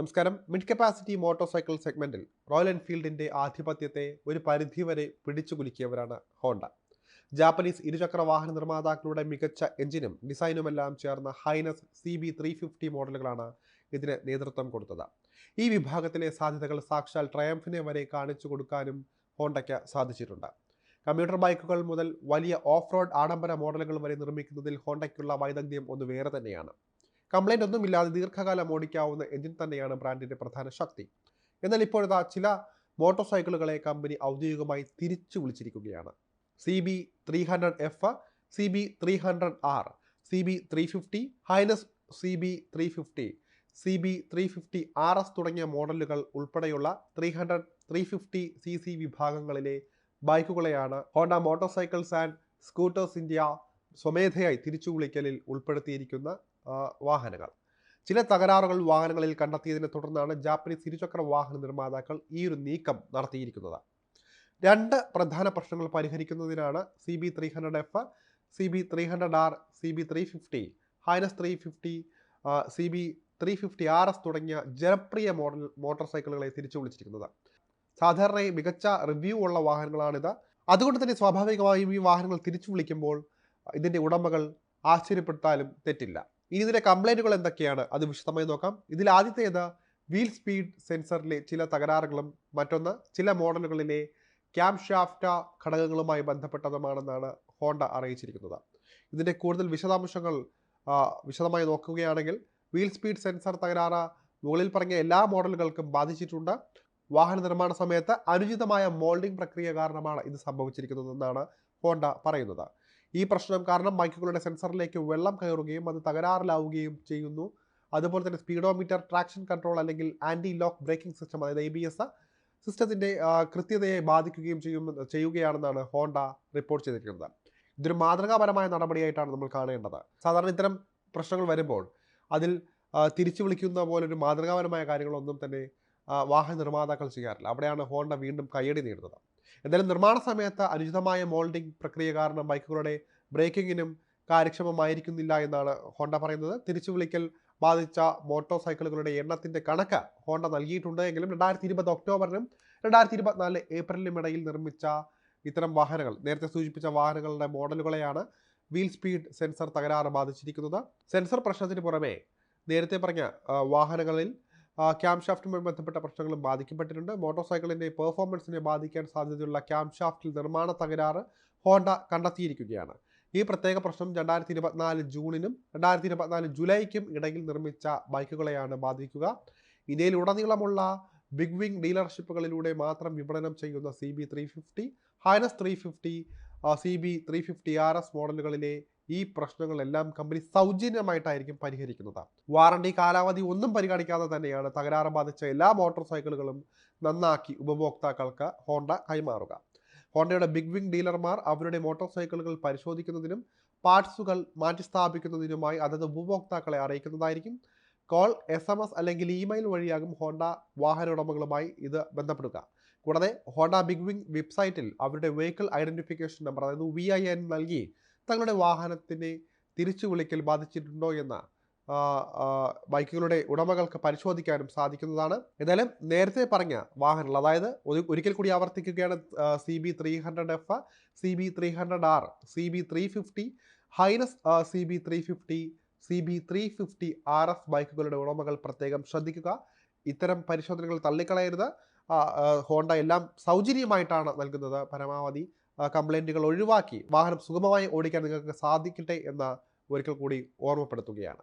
നമസ്കാരം. Mid capacity motor cycle സെഗ്മെന്റിൽ Royal എൻഫീൽഡിന്റെ ആധിപത്യത്തെ ഒരു പരിധിവരെ പിടിച്ചു കുലുക്കിയവരാണ് ഹോണ്ട ജാപ്പനീസ് ഇരുചക്ര വാഹന നിർമ്മാതാക്കളുടെ മികച്ച എഞ്ചിനും ഡിസൈനുമെല്ലാം ചേർന്ന Highness C B three fifty മോഡലുകളാണ് ഇതിന് നേതൃത്വം കൊടുത്തത്. ഈ വിഭാഗത്തിലെ സാധ്യതകൾ സാക്ഷാൽ ട്രയംഫിനെ വരെ കാണിച്ചു കൊടുക്കാനും ഹോണ്ടയ്ക്ക് സാധിച്ചിട്ടുണ്ട്. കമ്പ്യൂട്ടർ ബൈക്കുകൾ മുതൽ വലിയ ഓഫ് റോഡ് ആഡംബര മോഡലുകൾ വരെ നിർമ്മിക്കുന്നതിൽ ഹോണ്ടയ്ക്കുള്ള വൈദഗ്ധ്യം ഒന്ന് വേറെ തന്നെയാണ്. കംപ്ലൈന്റ് ഒന്നുമില്ലാതെ ദീർഘകാലം ഓടിക്കാവുന്ന എഞ്ചിൻ തന്നെയാണ് ബ്രാൻഡിന്റെ പ്രധാന ശക്തി. എന്നാൽ ഇപ്പോഴത്തെ ചില മോട്ടോർ സൈക്കിളുകളെ കമ്പനി ഔദ്യോഗികമായി തിരിച്ചു വിളിച്ചിരിക്കുകയാണ്. C B three hundred F C B three hundred R C B three fifty Highness C B three fifty C B three fifty R S തുടങ്ങിയ മോഡലുകൾ ഉൾപ്പെടെയുള്ള three hundred three fifty C C വിഭാഗങ്ങളിലെ ബൈക്കുകളെയാണ് Honda motor cycles and scooters India സ്വമേധയായി തിരിച്ചു വിളിക്കലിൽ ഉൾപ്പെടുത്തിയിരിക്കുന്ന വാഹനങ്ങൾ. ചില തകരാറുകൾ വാഹനങ്ങളിൽ കണ്ടെത്തിയതിനെ തുടർന്നാണ് ജാപ്പനീസ് ഇരുചക്ര വാഹന നിർമ്മാതാക്കൾ ഈ ഒരു നീക്കം നടത്തിയിരിക്കുന്നത്. രണ്ട് പ്രധാന പ്രശ്നങ്ങൾ പരിഹരിക്കുന്നതിനാണ് C B three hundred F C B three hundred R C B three fifty Highness three fifty C B three fifty R S തുടങ്ങിയ ജനപ്രിയ മോഡൽ മോട്ടോർ സൈക്കിളുകളെ തിരിച്ചു വിളിച്ചിരിക്കുന്നത്. സാധാരണയായി മികച്ച റിവ്യൂ ഉള്ള വാഹനങ്ങളാണിത്. അതുകൊണ്ട് തന്നെ സ്വാഭാവികമായും ഈ വാഹനങ്ങൾ തിരിച്ചു വിളിക്കുമ്പോൾ ഇതിന്റെ ഉടമകൾ ആശ്ചര്യപ്പെട്ടാലും തെറ്റില്ല. ഇനി ഇതിന്റെ കംപ്ലൈന്റുകൾ എന്തൊക്കെയാണ്? അത് വിശദമായി നോക്കാം. ഇതിൽ ആദ്യത്തേത് വീൽ സ്പീഡ് സെൻസറിലെ ചില തകരാറുകളും മറ്റൊന്ന് ചില മോഡലുകളിലെ ക്യാം ഷാഫ്റ്റ ഘടകങ്ങളുമായി ബന്ധപ്പെട്ടതുമാണെന്നാണ് ഹോണ്ട അറിയിച്ചിരിക്കുന്നത്. ഇതിന്റെ കൂടുതൽ വിശദാംശങ്ങൾ വിശദമായി നോക്കുകയാണെങ്കിൽ വീൽ സ്പീഡ് സെൻസർ തകരാറ് മുകളിൽ പറഞ്ഞ എല്ലാ മോഡലുകൾക്കും ബാധിച്ചിട്ടുണ്ട്. വാഹന നിർമ്മാണ സമയത്ത് അനുചിതമായ മോൾഡിംഗ് പ്രക്രിയ കാരണമാണ് ഇത് സംഭവിച്ചിരിക്കുന്നതെന്നാണ് ഹോണ്ട പറയുന്നത്. ഈ പ്രശ്നം കാരണം ബൈക്കുകളുടെ സെൻസറിലേക്ക് വെള്ളം കയറുകയും അത് തകരാറിലാവുകയും ചെയ്യുന്നു. അതുപോലെ തന്നെ സ്പീഡോമീറ്റർ ട്രാക്ഷൻ കൺട്രോൾ അല്ലെങ്കിൽ ആന്റി ലോക്ക് ബ്രേക്കിംഗ് സിസ്റ്റം അതായത് എ ബി എസ് സിസ്റ്റത്തിന്റെ കൃത്യതയെ ബാധിക്കുകയും ചെയ്യും ചെയ്യുകയാണെന്നാണ് ഹോണ്ട റിപ്പോർട്ട് ചെയ്തിരിക്കുന്നത്. ഇതൊരു മാതൃകാപരമായ നടപടിയായിട്ടാണ് നമ്മൾ കാണേണ്ടത്. സാധാരണ ഇത്തരം പ്രശ്നങ്ങൾ വരുമ്പോൾ അതിൽ തിരിച്ചു വിളിക്കുന്ന പോലൊരു മാതൃകാപരമായ കാര്യങ്ങളൊന്നും തന്നെ വാഹന നിർമ്മാതാക്കൾ ചെയ്യാറില്ല. അവിടെയാണ് ഹോണ്ട വീണ്ടും കയ്യടി നേടുന്നത്. എന്തായാലും നിർമ്മാണ സമയത്ത് അനുചിതമായ മോൾഡിംഗ് പ്രക്രിയ കാരണം ബൈക്കുകളുടെ ബ്രേക്കിങ്ങിനും കാര്യക്ഷമമായിരിക്കുന്നില്ല എന്നാണ് ഹോണ്ട പറയുന്നത്. തിരിച്ചു വിളിക്കൽ ബാധിച്ച മോട്ടോർ സൈക്കിളുകളുടെ എണ്ണത്തിന്റെ കണക്ക് ഹോണ്ട നൽകിയിട്ടുണ്ട് എങ്കിലും രണ്ടായിരത്തി ഇരുപത് ഒക്ടോബറിനും രണ്ടായിരത്തി ഇരുപത്തിനാല് ഏപ്രിലിനും ഇടയിൽ നിർമ്മിച്ച ഇത്തരം വാഹനങ്ങൾ നേരത്തെ സൂചിപ്പിച്ച വാഹനങ്ങളുടെ മോഡലുകളെയാണ് വീൽ സ്പീഡ് സെൻസർ തകരാറ് ബാധിച്ചിരിക്കുന്നത്. സെൻസർ പ്രശ്നത്തിന് പുറമെ നേരത്തെ പറഞ്ഞ വാഹനങ്ങളിൽ ക്യാം ഷാഫ്റ്റുമായി ബന്ധപ്പെട്ട പ്രശ്നങ്ങളും ബാധിക്കപ്പെട്ടിട്ടുണ്ട്. മോട്ടോർ സൈക്കിളിന്റെ പെർഫോമൻസിനെ ബാധിക്കാൻ സാധ്യതയുള്ള ക്യാം ഷാഫ്റ്റിൽ നിർമ്മാണ തകരാറ് ഹോണ്ട കണ്ടെത്തിയിരിക്കുകയാണ്. ഈ പ്രത്യേക പ്രശ്നം രണ്ടായിരത്തി ഇരുപത്തിനാല് ജൂണിനും രണ്ടായിരത്തി ഇരുപത്തിനാല് ജൂലൈക്കും ഇടയിൽ നിർമ്മിച്ച ബൈക്കുകളെയാണ് ബാധിക്കുക. ഇന്ത്യയിലുടനീളമുള്ള ബിഗ് വിങ് ഡീലർഷിപ്പുകളിലൂടെ മാത്രം വിപണനം ചെയ്യുന്ന C B three fifty Highness three fifty C B three fifty R S മോഡലുകളിലെ ഈ പ്രശ്നങ്ങളെല്ലാം കമ്പനി സൗജന്യമായിട്ടായിരിക്കും പരിഹരിക്കുന്നത്. വാറണ്ടി കാലാവധി ഒന്നും പരിഗണിക്കാതെ തന്നെയാണ് തകരാറ് ബാധിച്ച എല്ലാ മോട്ടോർ സൈക്കിളുകളും നന്നാക്കി ഉപഭോക്താക്കൾക്ക് ഹോണ്ട കൈമാറുക. ഹോണ്ടയുടെ ബിഗ് വിങ് ഡീലർമാർ അവരുടെ മോട്ടോർ സൈക്കിളുകൾ പരിശോധിക്കുന്നതിനും പാർട്സുകൾ മാറ്റിസ്ഥാപിക്കുന്നതിനുമായി അതത് ഉപഭോക്താക്കളെ അറിയിക്കുന്നതായിരിക്കും. കോൾ എസ് എം എസ് അല്ലെങ്കിൽ ഇമെയിൽ വഴിയാകും ഹോണ്ട വാഹന ഉടമകളുമായി ഇത് ബന്ധപ്പെടുക. കൂടാതെ ഹോണ്ട ബിഗ് വിങ് വെബ്സൈറ്റിൽ അവരുടെ വെഹിക്കിൾ ഐഡന്റിഫിക്കേഷൻ നമ്പർ അതായത് വി ഐ എൻ നൽകി തങ്ങളുടെ വാഹനത്തിനെ തിരിച്ചു വിളിക്കൽ ബാധിച്ചിട്ടുണ്ടോ എന്ന ബൈക്കുകളുടെ ഉടമകൾക്ക് പരിശോധിക്കാനും സാധിക്കുന്നതാണ്. എന്തായാലും നേരത്തെ പറഞ്ഞ വാഹനങ്ങൾ അതായത് ഒരിക്കൽ കൂടി ആവർത്തിക്കുകയാണ് C B three hundred F C B three hundred R C B three fifty Highness C B three fifty C B three fifty R F ബൈക്കുകളുടെ ഉടമകൾ പ്രത്യേകം ശ്രദ്ധിക്കുക. ഇത്തരം പരിശോധനകൾ തള്ളിക്കളയരുത്. ഹോണ്ട എല്ലാം സൗജന്യമായിട്ടാണ് നൽകുന്നത് പരമാവധി. കംപ്ലൈന്റുകൾ ഒഴിവാക്കി വാഹനം സുഗമമായി ഓടിക്കാൻ നിങ്ങൾക്ക് സാധിക്കട്ടെ എന്ന് ഒരിക്കൽ കൂടി ഓർമ്മപ്പെടുത്തുകയാണ്.